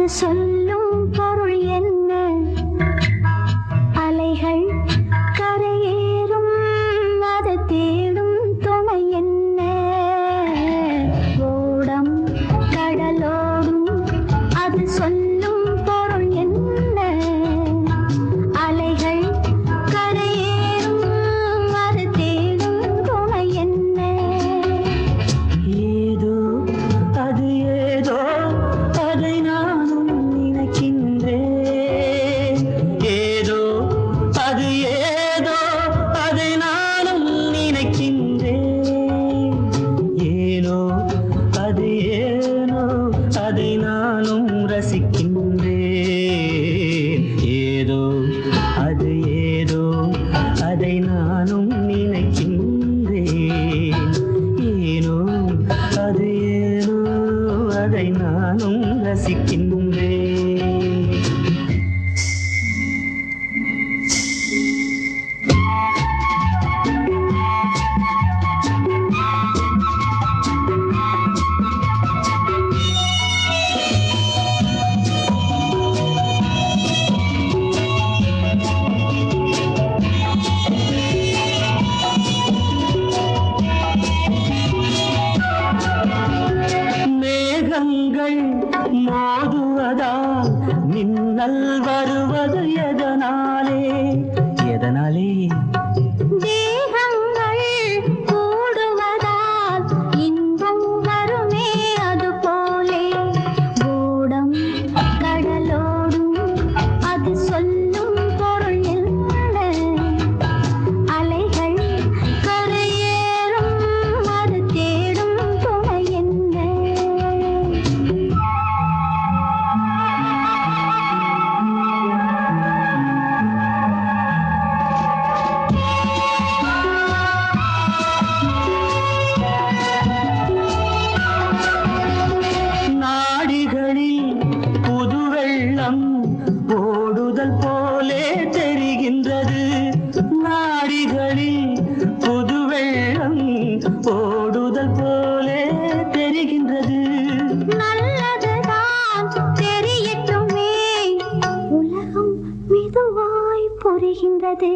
子孙。ಸಿಕ್ಕಿನ್ கண்கள் மோதுவதா நின்னல் வருவது எதனாலே? ஓடுதல் போலே தெரிகின்றது. நாடிகளில் புது வெள்ளம் ஓடுதல் போலே தெரிகின்றது. நல்லதுதான் தெரியட்டுமே. உலகம் மெதுவாய் புரிகின்றது.